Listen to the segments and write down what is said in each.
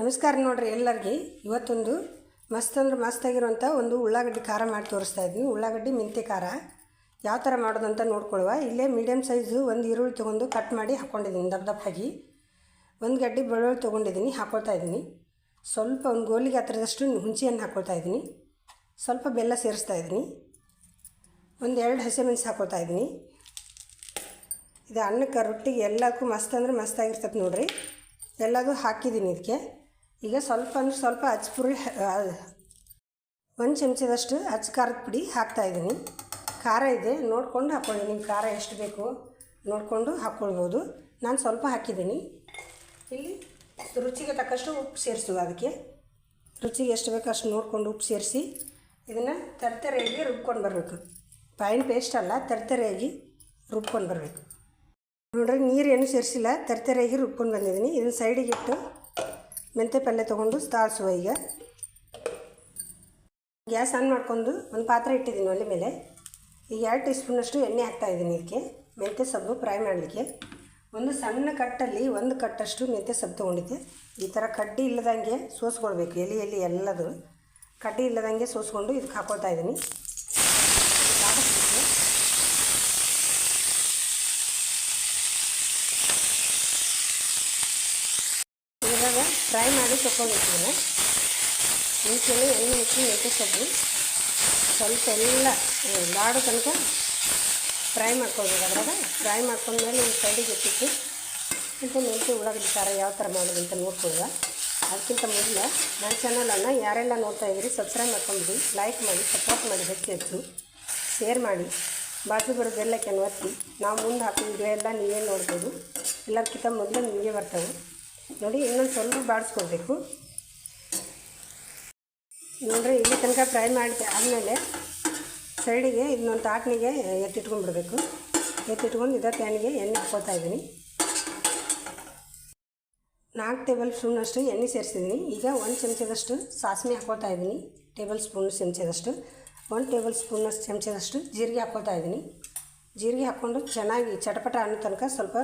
ನಮಸ್ಕಾರ ನೋಡ್ರಿ ಎಲ್ಲರಿಗೆ. ಇವತ್ತೊಂದು ಮಸ್ತ್ ಅಂದ್ರೆ ಮಸ್ತಾಗಿರುವಂಥ ಒಂದು ಉಳ್ಳಾಗಡ್ಡಿ ಖಾರ ಮಾಡಿ ತೋರಿಸ್ತಾ ಇದ್ದೀನಿ ಉಳ್ಳಾಗಡ್ಡಿ ಮೆಂತೆ ಖಾರ. ಯಾವ ಥರ ಮಾಡೋದು ಅಂತ ನೋಡ್ಕೊಳ್ಳುವ. ಇಲ್ಲೇ ಮೀಡಿಯಮ್ ಸೈಜು ಒಂದು ಈರುಳ್ಳಿ ತೊಗೊಂಡು ಕಟ್ ಮಾಡಿ ಹಾಕ್ಕೊಂಡಿದ್ದೀನಿ ದಪ್ಪ ದಪ್ಪಾಗಿ. ಒಂದು ಗಡ್ಡೆ ಬೆಳ್ಳುಳ್ಳಿ ತೊಗೊಂಡಿದ್ದೀನಿ ಹಾಕ್ಕೊಳ್ತಾ ಇದ್ದೀನಿ. ಸ್ವಲ್ಪ ಒಂದು ಗೋಲಿಗೆ ಹತ್ತಿರದಷ್ಟು ಹುಂಚಿಯನ್ನು ಹಾಕ್ಕೊಳ್ತಾ ಇದ್ದೀನಿ. ಸ್ವಲ್ಪ ಬೆಲ್ಲ ಸೇರಿಸ್ತಾ ಇದ್ದೀನಿ. ಒಂದು ಎರಡು ಹಸಿಮೆಣಸು ಹಾಕ್ಕೊಳ್ತಾ ಇದ್ದೀನಿ. ಇದು ಅನ್ನಕ್ಕೆ ರೊಟ್ಟಿಗೆ ಎಲ್ಲಕ್ಕೂ ಮಸ್ತ್ ಅಂದರೆ ಮಸ್ತಾಗಿರ್ತದೆ ನೋಡಿರಿ. ಎಲ್ಲದೂ ಹಾಕಿದ್ದೀನಿ ಇದಕ್ಕೆ. ಈಗ ಸ್ವಲ್ಪ ಅಂದ್ರೆ ಸ್ವಲ್ಪ ಅಚ್ಚಪುರಿ ಒಂದು ಚಮಚದಷ್ಟು ಅಚ್ಚ ಖಾರದ ಪುಡಿ ಹಾಕ್ತಾಯಿದ್ದೀನಿ ಖಾರ ಇದೆ, ನೋಡಿಕೊಂಡು ಹಾಕ್ಕೊಳ್ಳಿ ನಿಮ್ಗೆ ಖಾರ ಎಷ್ಟು ಬೇಕು ನೋಡಿಕೊಂಡು ಹಾಕ್ಕೊಳ್ಬೋದು. ನಾನು ಸ್ವಲ್ಪ ಹಾಕಿದ್ದೀನಿ. ಇಲ್ಲಿ ರುಚಿಗೆ ತಕ್ಕಷ್ಟು ಉಪ್ಪು ಸೇರಿಸುವ ಅದಕ್ಕೆ. ರುಚಿಗೆ ಎಷ್ಟು ಬೇಕು ಅಷ್ಟು ನೋಡಿಕೊಂಡು ಉಪ್ಪು ಸೇರಿಸಿ ಇದನ್ನು ತರ್ತರೆಯಾಗಿ ರುಬ್ಕೊಂಡು ಬರಬೇಕು. ಪಾಯಿನ್ ಪೇಸ್ಟ್ ಅಲ್ಲ, ತರ್ತರೆಯಾಗಿ ರುಬ್ಕೊಂಡು ಬರಬೇಕು. ನೋಡ್ರಿ ಏನು ಸೇರಿಸಿಲ್ಲ, ತರ್ತರೆಯಾಗಿ ರುಬ್ಕೊಂಡು ಬಂದಿದ್ದೀನಿ. ಇದನ್ನು ಸೈಡಿಗೆ ಮೆಂತ್ಯ ಪಲ್ಯ ತೊಗೊಂಡು ತಾಳಿಸುವ ಈಗ. ಗ್ಯಾಸ್ ಆನ್ ಮಾಡ್ಕೊಂಡು ಒಂದು ಪಾತ್ರೆ ಇಟ್ಟಿದ್ದೀನಿ ಒಲೆ ಮೇಲೆ. ಈಗ ಎರಡು ಟೀ ಸ್ಪೂನಷ್ಟು ಎಣ್ಣೆ ಹಾಕ್ತಾಯಿದ್ದೀನಿ ಇದಕ್ಕೆ. ಮೆಂತ್ಯ ಸೊಪ್ಪು ಫ್ರೈ ಮಾಡಲಿಕ್ಕೆ. ಒಂದು ಸಣ್ಣ ಕಟ್ಟಲ್ಲಿ ಒಂದು ಕಟ್ಟಷ್ಟು ಮೆಂತ್ಯ ಸೊಪ್ಪು ತೊಗೊಂಡಿದ್ದೆ. ಈ ಥರ ಕಡ್ಡಿ ಇಲ್ಲದಂಗೆ ಸೋಸ್ಕೊಳ್ಬೇಕು ಎಲೆ ಎಲೆ ಎಲ್ಲದು. ಕಡ್ಡಿ ಇಲ್ಲದಂಗೆ ಸೋಸ್ಕೊಂಡು ಇದಕ್ಕೆ ಹಾಕೋತಾ ಇದ್ದೀನಿ. ಫ್ರೈ ಮಾಡಿ ತೊಗೊಂಡಿದ್ದೀನಿ ಮುಂಚೆನೇ ಎಣ್ಣೆ ಹಾಕಿ ಮೆಂತ್ಯ ಸೊಪ್ಪು ಸ್ವಲ್ಪ ಎಲ್ಲ ಲಾಡು ತನಕ ಫ್ರೈ ಮಾಡ್ಕೊಳ್ಬೇಕು. ಅದ್ರಾಗ ಫ್ರೈ ಮಾಡ್ಕೊಂಡ್ಮೇಲೆ ಒಂದು ಸೈಡಿಗೆ ಎತ್ತಿಟ್ಟು ಇಂಥ ಮೆಂತ್ಯ, ಉಳ್ಳಾಗಡ್ಡಿ, ಖಾರ ಯಾವ ಥರ ಮಾಡೋದು ಅಂತ ನೋಡ್ಕೊಳ್ಳುವ. ಅದಕ್ಕಿಂತ ಮೊದಲು ನನ್ನ ಚಾನಲನ್ನು ಯಾರೆಲ್ಲ ನೋಡ್ತಾ ಇದ್ದೀರಿ ಸಬ್ಸ್ಕ್ರೈಬ್ ಮಾಡ್ಕೊಂಡ್ಬಿಡಿ ಲೈಕ್ ಮಾಡಿ ಸಪೋರ್ಟ್ ಮಾಡಿ ಹೆಚ್ಚು ಹೆಚ್ಚು. ಶೇರ್ ಮಾಡಿ. ಬಾಜು ಬರೋದೆಲ್ಲ ಒತ್ತಿ. ನಾವು ಮುಂದೆ ಹಾಕೋ ಎಲ್ಲ ನೀವೇ ನೋಡ್ಬೋದು. ಎಲ್ಲಕ್ಕಿಂತ ಮೊದಲು ನಿಮಗೆ ಬರ್ತವೆ. ನೋಡಿ, ಇನ್ನೊಂದು ಸ್ವಲ್ಪ ಬಾಡಿಸ್ಕೊಳ್ಬೇಕು ನೋಡ್ರಿ, ಇಲ್ಲಿ ತನಕ ಫ್ರೈ ಮಾಡಿ ಆದಮೇಲೆ ಸೈಡಿಗೆ ಇನ್ನೊಂದು ತಾಟ್ನಿಗೆ ಎತ್ತಿಟ್ಕೊಂಡ್ಬಿಡ್ಬೇಕು. ಎತ್ತಿಟ್ಕೊಂಡು ಇದೇ ಪ್ಯಾನಿಗೆ ಎಣ್ಣೆ ಹಾಕ್ಕೊಳ್ತಾ ಇದ್ದೀನಿ. ನಾಲ್ಕು ಟೇಬಲ್ ಸ್ಪೂನಷ್ಟು ಎಣ್ಣೆ ಸೇರಿಸಿದ್ದೀನಿ. ಈಗ ಒಂದು ಚಮಚದಷ್ಟು ಸಾಸಿವೆ ಹಾಕ್ಕೊಳ್ತಾ ಇದ್ದೀನಿ. ಟೇಬಲ್ ಸ್ಪೂನ್ ಚಮಚದಷ್ಟು. ಒಂದು ಟೇಬಲ್ ಸ್ಪೂನಷ್ಟು ಚಮಚದಷ್ಟು ಜೀರಿಗೆ ಹಾಕ್ಕೊಳ್ತಾ ಇದ್ದೀನಿ. ಜೀರಿಗೆ ಹಾಕ್ಕೊಂಡು ಚೆನ್ನಾಗಿ ಚಟಪಟ ಅನ್ನೋ ತನಕ ಸ್ವಲ್ಪ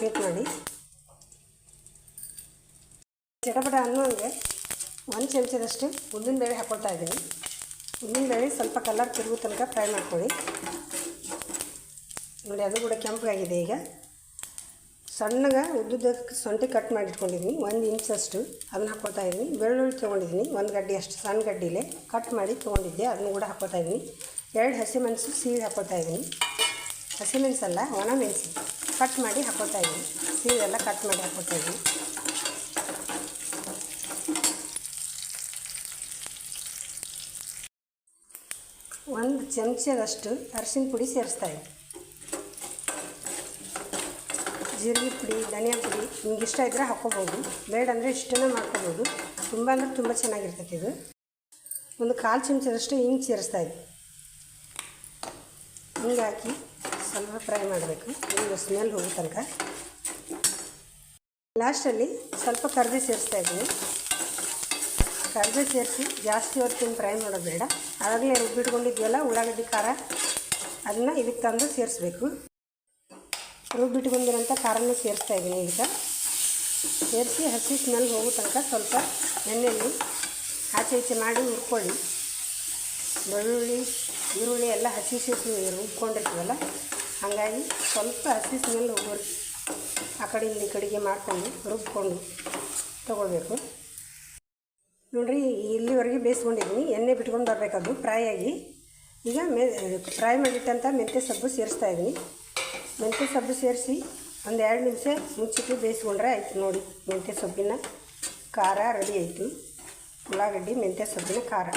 ವೇಟ್ ಮಾಡಿ. ಚಟಪಟ ಅನ್ನೋಂಗೆ ಒಂದು ಚಮಚದಷ್ಟು. ಉದ್ದಿನಬೇಳೆ ಹಾಕ್ಕೊಳ್ತಾ ಇದ್ದೀನಿ. ಉದ್ದಿನಬೇಳೆ ಸ್ವಲ್ಪ ಕಲರ್ ತಿರುಗು ತನಕ ಫ್ರೈ ಮಾಡ್ಕೊಳ್ಳಿ. ನೋಡಿ, ಅದು ಕೂಡ ಕೆಂಪಗಾಗಿದೆ ಈಗ. ಸಣ್ಣಗೆ ಉದ್ದುದ ಸೊಂಟಿ ಕಟ್ ಮಾಡಿಟ್ಕೊಂಡಿದ್ದೀನಿ. ಒಂದು ಇಂಚಷ್ಟು ಅದನ್ನ ಹಾಕ್ಕೊಳ್ತಾ ಇದ್ದೀನಿ. ಬೆಳ್ಳುಳ್ಳಿ ತೊಗೊಂಡಿದ್ದೀನಿ. ಒಂದು ಗಡ್ಡೆ ಅಷ್ಟು ಸಣ್ಣ ಗಡ್ಡಿಲೆ ಕಟ್ ಮಾಡಿ ತೊಗೊಂಡಿದ್ದೆ. ಅದನ್ನು ಕೂಡ ಹಾಕ್ಕೊಳ್ತಾ ಇದ್ದೀನಿ. ಎರಡು ಹಸಿಮೆಣಸು ಸೀರೆ ಹಾಕ್ಕೊಳ್ತಾ ಇದ್ದೀನಿ. ಹಸಿಮೆಣಸಲ್ಲ ಒಣ ಮೆಣಸು ಕಟ್ ಮಾಡಿ ಹಾಕ್ಕೊಳ್ತಾ ಇದ್ದೀನಿ. ಸೀಳೆಲ್ಲ ಕಟ್ ಮಾಡಿ ಹಾಕ್ಕೊಳ್ತಾ ಇದ್ದೀನಿ. ಒಂದು ಚಮಚದಷ್ಟು ಅರಿಶಿನ ಪುಡಿ ಸೇರಿಸ್ತಾ ಇದ್ದೀನಿ. ಜೀರಿಗೆ ಪುಡಿ, ಧನಿಯಾ ಪುಡಿ ನಿಮ್ಗೆ ಇಷ್ಟ ಇದ್ದರೆ ಹಾಕ್ಕೋಬೋದು. ಬೇಡ ಅಂದರೆ ಇಷ್ಟನೇ ಮಾಡ್ಕೋಬೋದು. ತುಂಬ ಅಂದರೆ ತುಂಬ ಚೆನ್ನಾಗಿರ್ತೈತೆ ಇದು. ಒಂದು ಕಾಲು ಚಮಚದಷ್ಟು ಹಿಂಗೆ ಸೇರಿಸ್ತಾ ಇದ್ದೀನಿ. ಹಿಂಗೆ ಹಾಕಿ ಸ್ವಲ್ಪ ಫ್ರೈ ಮಾಡಬೇಕು. ಹಿಂಗೆ ಸ್ಮೆಲ್ ಹೋಗೋ ತನಕ. ಲಾಸ್ಟಲ್ಲಿ ಸ್ವಲ್ಪ ಕರ್ದಿ ಸೇರಿಸ್ತಾ ಇದ್ದೀನಿ. ಕರ್ಬೇ ಸೇರಿಸಿ, ಜಾಸ್ತಿ ಹೊತ್ತಿನ ಫ್ರೈ ಮಾಡೋದು ಬೇಡ. ಆವಾಗಲೇ ರುಬ್ಬಿಟ್ಕೊಂಡಿದ್ವಲ್ಲ, ಉಳ್ಳಾಗಡ್ಡಿ ಖಾರ, ಅದನ್ನು ಇದಕ್ಕೆ ತಂದು ಸೇರಿಸ್ಬೇಕು. ರುಬ್ಬಿಟ್ಕೊಂಡಿರೋಂಥ ಖಾರನೇ ಸೇರಿಸ್ತಾ ಇದ್ದೀನಿ ಈಗ. ಸೇರಿಸಿ ಹಸಿ ಸ್ಮೆಲ್ ಹೋಗೋ ತನಕ ಸ್ವಲ್ಪ ಎಣ್ಣೆಯಲ್ಲಿ ಆಚೆ ಈಚೆ ಮಾಡಿ ಹುರ್ಕೊಳ್ಳಿ. ಬೆಳ್ಳುಳ್ಳಿ, ಈರುಳ್ಳಿ ಎಲ್ಲ ಹಸಿ ಹಸಿ ರುಬ್ಕೊಂಡಿರ್ತೀವಲ್ಲ, ಹಾಗಾಗಿ ಸ್ವಲ್ಪ ಹಸಿ ಸ್ಮೆಲ್ ಹೋಗೋರು ಆ ಕಡೆಯಿಂದ ಈ ಕಡೆಗೆ ಮಾಡಿಕೊಂಡು ರುಬ್ಕೊಂಡು ತೊಗೊಳ್ಬೇಕು. ನೋಡಿರಿ, ಇಲ್ಲಿವರೆಗೆ ಬೇಯಿಸ್ಕೊಂಡಿದ್ದೀನಿ. ಎಣ್ಣೆ ಬಿಟ್ಕೊಂಡು ಬರಬೇಕದು ಫ್ರೈ ಆಗಿ. ಈಗ ಮೆ, ಫ್ರೈ ಮಾಡಿಟ್ಟಂಥ ಮೆಂತ್ಯ ಸೊಪ್ಪು ಸೇರಿಸ್ತಾ ಇದ್ದೀನಿ ಮೆಂತ್ಯ ಸೊಪ್ಪು ಸೇರಿಸಿ ಒಂದು ಎರಡು ನಿಮಿಷ ಮುಚ್ಚಿಟ್ಟು ಬೇಯಿಸ್ಕೊಂಡ್ರೆ ಆಯಿತು ನೋಡಿ, ಮೆಂತ್ಯ ಸೊಪ್ಪಿನ ಖಾರ ರೆಡಿ ಆಯಿತು. ಉಳ್ಳಾಗಡ್ಡಿ, ಮೆಂತ್ಯ ಸೊಪ್ಪಿನ ಖಾರ.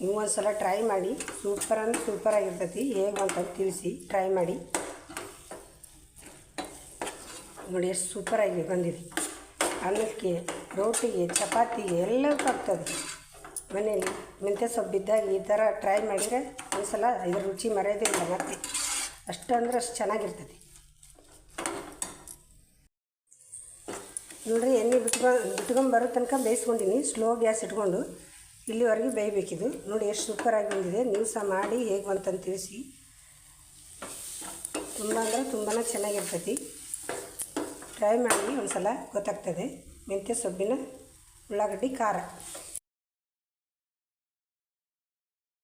ನೀವು ಒಂದು ಸಲ ಟ್ರೈ ಮಾಡಿ ಸೂಪರ್ ಅಂದ್ರೆ ಸೂಪರ್ ಆಗಿರ್ತೈತಿ. ಹೇಗೆ ಅಂತ ತಿಳಿಸಿ ಟ್ರೈ ಮಾಡಿ. ನೋಡಿ, ಎಷ್ಟು ಸೂಪರಾಗಿ ಬಂದಿದೆ. ಅನ್ನಕ್ಕೆ, ರೋಟಿಗೆ, ಚಪಾತಿಗೆ ಎಲ್ಲದಕ್ಕೂ ಆಗ್ತದೆ. ಮನೇಲಿ ಮೆಂತ್ಯ ಸೊಪ್ಪು ಬಿದ್ದಾಗ ಈ ಥರ ಟ್ರೈ ಮಾಡಿದರೆ ಒಂದು ಸಲ ಇದ್ರ ರುಚಿ ಮರೆಯೋದಿಲ್ಲ ಮತ್ತೆ. ಅಷ್ಟು ಅಂದ್ರೆ ಅಷ್ಟು ಚೆನ್ನಾಗಿರ್ತದೆ. ನೋಡಿರಿ, ಎಣ್ಣೆ ಬಿಟ್ಕೊಂಡು ಬಿಟ್ಕೊಂಡು ಬರೋ ತನಕ ಬೇಯಿಸ್ಕೊಂಡಿನಿ. ಸ್ಲೋ ಗ್ಯಾಸ್ ಇಟ್ಕೊಂಡು ಇಲ್ಲಿವರೆಗೆ ಬೇಯಬೇಕಿದು. ನೋಡಿ, ಎಷ್ಟು ಸೂಪರಾಗಿ ಬಂದಿದೆ. ನೀವು ಸಹ ಮಾಡಿ, ಹೇಗೆ ಬಂತಂತ ತಿಳಿಸಿ. ತುಂಬ ಅಂದರೆ ತುಂಬಾ ಚೆನ್ನಾಗಿರ್ತೈತಿ ಟ್ರೈ ಮಾಡಿ ಒಂದು ಸಲ ಗೊತ್ತಾಗ್ತದೆ ಮೆಂತ್ಯ ಸೊಪ್ಪಿನ ಉಳ್ಳಾಗಡ್ಡಿ ಖಾರ.